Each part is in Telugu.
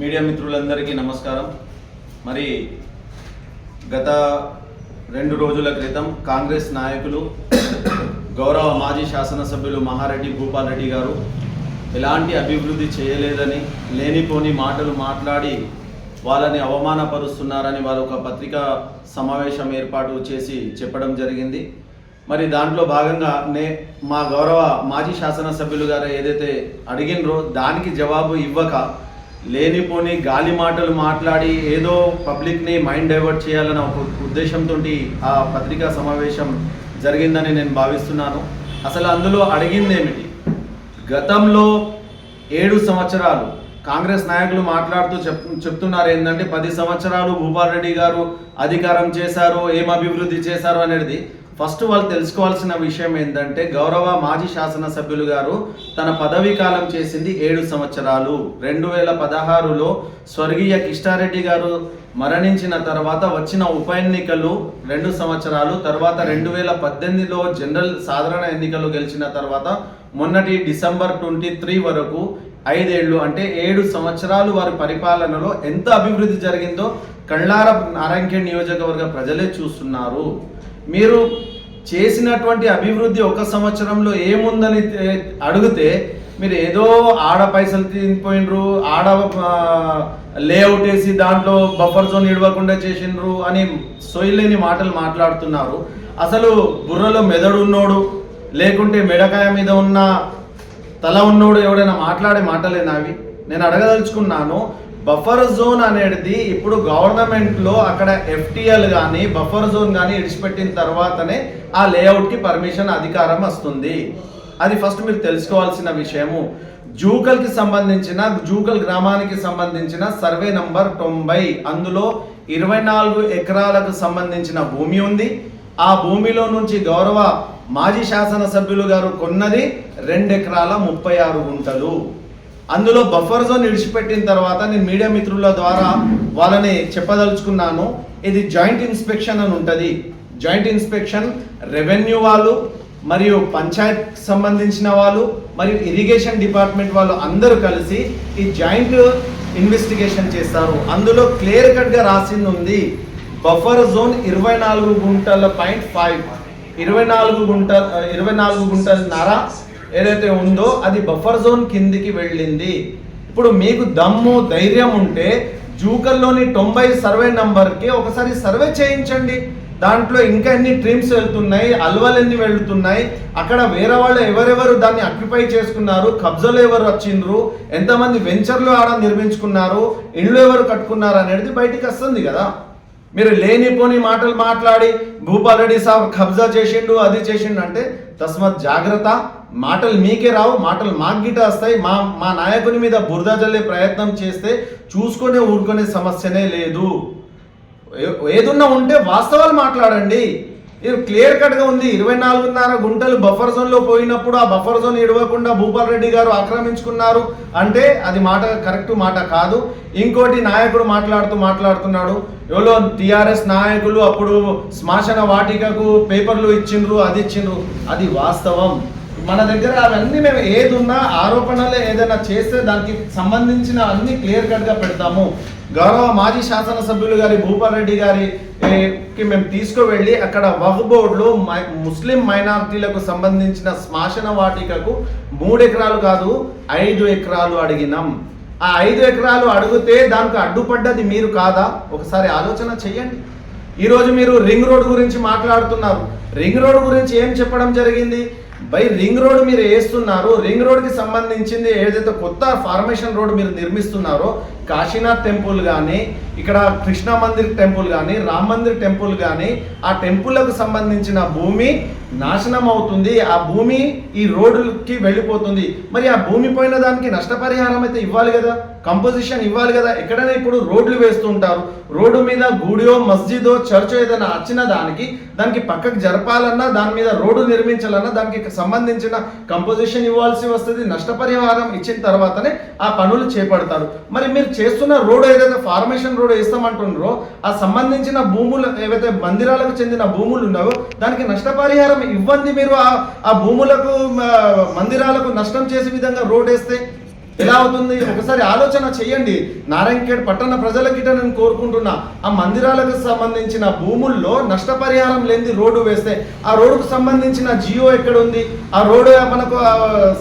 మీడియా మిత్రులందరికీ నమస్కారం. మరి గత రెండు రోజుల క్రితం కాంగ్రెస్ నాయకులు గౌరవ మాజీ శాసనసభ్యులు మహారెడ్డి భూపాల్ రెడ్డి గారు ఎలాంటి అభివృద్ధి చేయలేదని లేనిపోని మాటలు మాట్లాడి వాళ్ళని అవమానపరుస్తున్నారని వారు ఒక పత్రికా సమావేశం ఏర్పాటు చేసి చెప్పడం జరిగింది. మరి దాంట్లో భాగంగా నే మా గౌరవ మాజీ శాసనసభ్యులు గారు ఏదైతే అడిగినరో దానికి జవాబు ఇవ్వక లేనిపోని గాలి మాటలు మాట్లాడి ఏదో పబ్లిక్ని మైండ్ డైవర్ట్ చేయాలన్న ఒక ఉద్దేశంతో ఆ పత్రికా సమావేశం జరిగిందని నేను భావిస్తున్నాను. అసలు అందులో అడిగింది ఏమిటి గతంలో ఏడు సంవత్సరాలు కాంగ్రెస్ నాయకులు మాట్లాడుతూ చెప్ చెప్తున్నారు ఏంటంటే పది సంవత్సరాలు భూపాల్ రెడ్డి గారు అధికారం చేశారు ఏం అభివృద్ధి చేశారు అనేది ఫస్ట్ వాళ్ళు తెలుసుకోవాల్సిన విషయం ఏంటంటే గౌరవ మాజీ శాసనసభ్యులు గారు తన పదవీ కాలం చేసింది ఏడు సంవత్సరాలు. రెండు వేల పదహారులో స్వర్గీయ కిష్టారెడ్డి గారు మరణించిన తర్వాత వచ్చిన ఉప ఎన్నికలు రెండు సంవత్సరాలు తర్వాత రెండు వేల పద్దెనిమిదిలో జనరల్ సాధారణ ఎన్నికలు గెలిచిన తర్వాత మొన్నటి డిసెంబర్ ట్వంటీ త్రీ వరకు ఐదేళ్ళు అంటే ఏడు సంవత్సరాలు వారి పరిపాలనలో ఎంత అభివృద్ధి జరిగిందో కళ్ళార నారాయణ నియోజకవర్గ ప్రజలే చూస్తున్నారు. మీరు చేసినటువంటి అభివృద్ధి ఒక సంవత్సరంలో ఏముందని అడిగితే మీరు ఏదో ఆడ పైసలు తినిపోయినరు ఆడ లేఅవుట్ వేసి దాంట్లో బఫర్ జోన్ ఇడవకుండా చేసిండ్రు అని సొయ్యలేని మాటలు మాట్లాడుతున్నారు. అసలు బుర్రలో మెదడు ఉన్నోడు లేకుంటే మెడకాయ మీద ఉన్న తల ఉన్నోడు ఎవడైనా మాట్లాడే మాటలేనా అవి? నేను అడగదలుచుకున్నాను బఫర్ జోన్ అనేది ఇప్పుడు గవర్నమెంట్లో అక్కడ ఎఫ్టీఎల్ కానీ బఫర్ జోన్ కానీ ఇడిచిపెట్టిన తర్వాతనే ఆ లేఅవుట్కి పర్మిషన్ అధికారం వస్తుంది. అది ఫస్ట్ మీరు తెలుసుకోవాల్సిన విషయము. జూకల్కి సంబంధించిన జూకల్ గ్రామానికి సంబంధించిన సర్వే నంబర్ తొంభై. అందులో ఇరవై నాలుగు ఎకరాలకు సంబంధించిన భూమి ఉంది. ఆ భూమిలో నుంచి గౌరవ మాజీ శాసనసభ్యులు గారు కొన్నది రెండు ఎకరాల ముప్పై ఆరు గుంటలు. అందులో బఫర్ జోన్ విడిచిపెట్టిన తర్వాత నేను మీడియా మిత్రుల ద్వారా వాళ్ళని చెప్పదలుచుకున్నాను. ఇది జాయింట్ ఇన్స్పెక్షన్ అని ఉంటుంది. జాయింట్ ఇన్స్పెక్షన్ రెవెన్యూ వాళ్ళు మరియు పంచాయత్ సంబంధించిన వాళ్ళు మరియు ఇరిగేషన్ డిపార్ట్మెంట్ వాళ్ళు అందరూ కలిసి ఈ జాయింట్ ఇన్వెస్టిగేషన్ చేస్తారు. అందులో క్లియర్ కట్గా రాసింది ఉంది. బఫర్ జోన్ ఇరవై నాలుగు గుంటల పాయింట్ ఫైవ్ ఇరవై నాలుగు గుంట ఇరవై నాలుగు గుంటల నర ఏదైతే ఉందో అది బఫర్ జోన్ కిందికి వెళ్ళింది. ఇప్పుడు మీకు దమ్ము ధైర్యం ఉంటే జూకల్లోని తొంభై సర్వే నంబర్కి ఒకసారి సర్వే చేయించండి. దాంట్లో ఇంకా ఎన్ని ట్రిమ్స్ వెళ్తున్నాయి అల్వలు ఎన్ని వెళ్తున్నాయి అక్కడ వేరే వాళ్ళు ఎవరెవరు దాన్ని అక్యుపై చేసుకున్నారు కబ్జాలు ఎవరు వచ్చిండ్రు ఎంతమంది వెంచర్లు ఆడ నిర్మించుకున్నారు ఇండ్లు ఎవరు కట్టుకున్నారు అనేది బయటికి వస్తుంది కదా. మీరు లేనిపోని మాటలు మాట్లాడి భూపాల్ రెడ్డి సాబ్ కబ్జా చేసిండు అది చేసిండు అంటే తస్మత్ జాగ్రత్త. మాటలు మీకే రావు మాటలు మాకు గిట వస్తాయి. మా మా నాయకుని మీద బురద జల్లే ప్రయత్నం చేస్తే చూసుకునే ఊరుకునే సమస్యనే లేదు. ఏదున్నా ఉంటే వాస్తవాలు మాట్లాడండి. ఇది క్లియర్ కట్గా ఉంది. ఇరవై నాలుగున్నర గుంటలు బఫర్ జోన్లో పోయినప్పుడు ఆ బఫర్ జోన్ ఇడవకుండా భూపాల్ రెడ్డి గారు ఆక్రమించుకున్నారు అంటే అది మాట కరెక్ట్ మాట కాదు. ఇంకోటి నాయకుడు మాట్లాడుతూ మాట్లాడుతున్నాడు. ఎవరో టీఆర్ఎస్ నాయకులు అప్పుడు శ్మశాన వాటికకు పేపర్లు ఇచ్చిండ్రు అది ఇచ్చిండ్రు. అది వాస్తవం. మన దగ్గర అవన్నీ మేము ఏది ఉన్నా ఆరోపణలు ఏదైనా చేస్తే దానికి సంబంధించిన అన్ని క్లియర్ కట్గా పెడతాము. గౌరవ మాజీ శాసనసభ్యులు గారి భూపాల్ రెడ్డి గారి కి మేము తీసుకువెళ్ళి అక్కడ వహ్ బోర్డులో మై- ముస్లిం మైనారిటీలకు సంబంధించిన శ్మశాన వాటికకు మూడు ఎకరాలు కాదు ఐదు ఎకరాలు అడిగినాం. ఆ ఐదు ఎకరాలు అడిగితే దానికి అడ్డుపడ్డది మీరు కాదా? ఒకసారి ఆలోచన చెయ్యండి. ఈరోజు మీరు రింగ్ రోడ్ గురించి మాట్లాడుతున్నారు. రింగ్ రోడ్ గురించి ఏం చెప్పడం జరిగింది? బై రింగ్ రోడ్ మీరు వేస్తున్నారు రింగ్ రోడ్కి సంబంధించింది ఏదైతే కొత్త ఫార్మేషన్ రోడ్ మీరు నిర్మిస్తున్నారో కాశీనాథ్ టెంపుల్ కానీ ఇక్కడ కృష్ణ మందిర్ టెంపుల్ కానీ రామ్ మందిర్ టెంపుల్ కానీ ఆ టెంపుల్లకు సంబంధించిన భూమి నాశనం అవుతుంది. ఆ భూమి ఈ రోడ్డుకి వెళ్ళిపోతుంది. మరి ఆ భూమి పోయిన దానికి నష్టపరిహారం అయితే ఇవ్వాలి కదా? కంపోజిషన్ ఇవ్వాలి కదా? ఎక్కడైనా ఇప్పుడు రోడ్లు వేస్తుంటారు రోడ్డు మీద గుడియో మస్జిదో చర్చో ఏదైనా వచ్చిన దానికి దానికి పక్కకు జరపాలన్నా దాని మీద రోడ్డు నిర్మించాలన్నా దానికి సంబంధించిన కంపోజిషన్ ఇవ్వాల్సి వస్తుంది. నష్టపరిహారం ఇచ్చిన తర్వాతనే ఆ పనులు చేపడతారు. మరి మీరు చేస్తున్న రోడ్ ఏదైనా ఫార్మేషన్ రోడ్ వేస్తామంటున్నారో ఆ సంబంధించిన భూములు ఏవైతే మందిరాలకు చెందిన భూములు ఉన్నావో దానికి నష్టపరిహారం ఇవ్వండి మీరు. ఆ ఆ భూములకు మందిరాలకు నష్టం చేసే విధంగా రోడ్ వేస్తే ఎలా అవుతుంది? ఒకసారి ఆలోచన చేయండి. నారాయణఖేడ్ పట్టణ ప్రజల గిట నేను కోరుకుంటున్నా ఆ మందిరాలకు సంబంధించిన భూముల్లో నష్టపరిహారం లేని రోడ్డు వేస్తే ఆ రోడ్డుకు సంబంధించిన జియో ఎక్కడ ఉంది ఆ రోడ్డు మనకు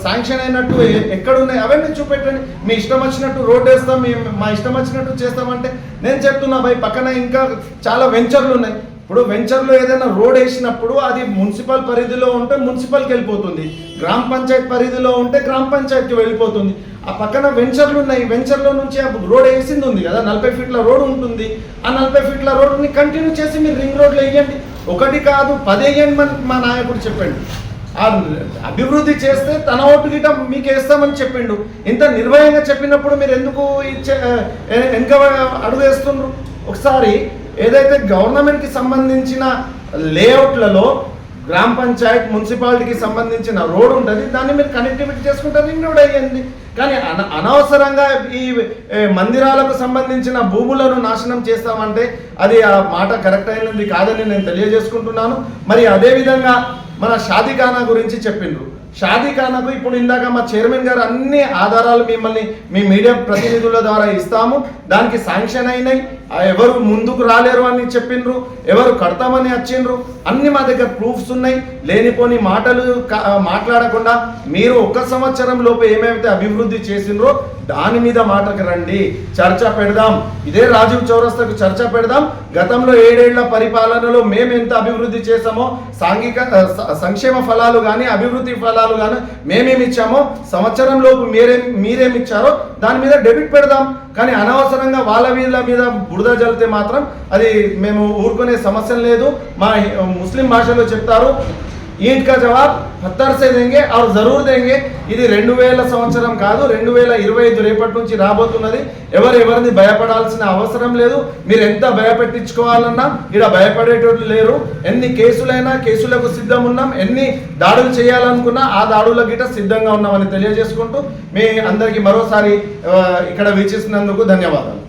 శాంక్షన్ అయినట్టు ఎక్కడున్నాయి? అవన్నీ చూపెట్టండి. మీ ఇష్టం వచ్చినట్టు రోడ్డు వేస్తాం మీ మా ఇష్టం వచ్చినట్టు చేస్తామంటే నేను చెప్తున్నా భయ్ పక్కన ఇంకా చాలా వెంచర్లు ఉన్నాయి. ఇప్పుడు వెంచర్లో ఏదైనా రోడ్ వేసినప్పుడు అది మున్సిపల్ పరిధిలో ఉంటే మున్సిపల్కి వెళ్ళిపోతుంది. గ్రామ పంచాయత్ పరిధిలో ఉంటే గ్రామ పంచాయత్కి వెళ్ళిపోతుంది. ఆ పక్కన వెంచర్లు ఉన్నాయి. వెంచర్లో నుంచి ఆ రోడ్ వేసింది ఉంది కదా. నలభై ఫీట్ల రోడ్ ఉంటుంది. ఆ నలభై ఫీట్ల రోడ్ని కంటిన్యూ చేసి మీరు రింగ్ రోడ్లో వేయండి. ఒకటి కాదు పది వేయండి మన మా నాయకుడు చెప్పండి. ఆ అభివృద్ధి చేస్తే తన ఓటు గిట మీకు వేస్తామని చెప్పిండు. ఇంత నిర్భయంగా చెప్పినప్పుడు మీరు ఎందుకు ఇచ్చే వెనుక అడుగు వేస్తున్నారు ఒకసారి ఏదైతే గవర్నమెంట్కి సంబంధించిన లేఅవుట్లలో గ్రామ పంచాయత్ మున్సిపాలిటీకి సంబంధించిన రోడ్ ఉంటుంది దాన్ని మీరు కనెక్టివిటీ చేసుకుంటారు ఇంక్లూడ్ అయ్యింది. కానీ అన అనవసరంగా ఈ మందిరాలకు సంబంధించిన భూములను నాశనం చేస్తామంటే అది ఆ మాట కరెక్ట్ అయినది కాదని నేను తెలియజేసుకుంటున్నాను. మరి అదేవిధంగా మన షాదీఖానా గురించి చెప్పిండ్రు. షాదీఖానాకు ఇప్పుడు ఇందాక మా చైర్మన్ గారు అన్ని ఆధారాలు మిమ్మల్ని మీ మీడియా ప్రతినిధుల ద్వారా ఇస్తాము. దానికి శాంక్షన్ అయినాయి. ఎవరు ముందుకు రాలేరు అని చెప్పిండ్రు ఎవరు కడతామని వచ్చిండ్రు అన్ని మా దగ్గర ప్రూఫ్స్ ఉన్నాయి. లేనిపోని మాటలు మాట్లాడకుండా మీరు ఒక సంవత్సరం లోపు ఏమైతే అభివృద్ధి చేసిండ్రో దాని మీద మాటకు రండి. చర్చ పెడదాం. ఇదే రాజీవ్ చౌరస్తకు చర్చ పెడదాం. గతంలో ఏడేళ్ళ పరిపాలనలో మేము ఎంత అభివృద్ధి చేసామో సాంఘిక స- సంక్షేమ ఫలాలు కానీ అభివృద్ధి ఫలాలు కానీ మేమేమి ఇచ్చామో సంవత్సరం లోపు మీరేం మీరేమి ఇచ్చారో దాని మీద డెబిట్ పెడదాం. కానీ అనవసరంగా వాళ్ళ వీళ్ళ మీద బురద జల్లితే మాత్రం అది మేము ఊరుకునే సమస్య లేదు. మా ముస్లిం భాషలో చెప్తారు ఈంట్ జవాబ్ పత్తర్ సే దేంగే జరూర్ దెంగే. ఇది రెండు వేల సంవత్సరం కాదు రెండు వేల ఇరవై ఐదు రేపటి నుంచి రాబోతున్నది. ఎవరు ఎవరిని భయపడాల్సిన అవసరం లేదు. మీరు ఎంత భయపెట్టించుకోవాలన్నా ఇక్కడ భయపడేటోళ్ళు లేరు. ఎన్ని కేసులైనా కేసులకు సిద్ధం ఉన్నాం ఎన్ని దాడులు చేయాలనుకున్నా ఆ దాడుల గిట సిద్ధంగా ఉన్నామని తెలియజేసుకుంటూ మీ అందరికీ మరోసారి ఇక్కడ వీక్షిస్తున్నందుకు ధన్యవాదాలు.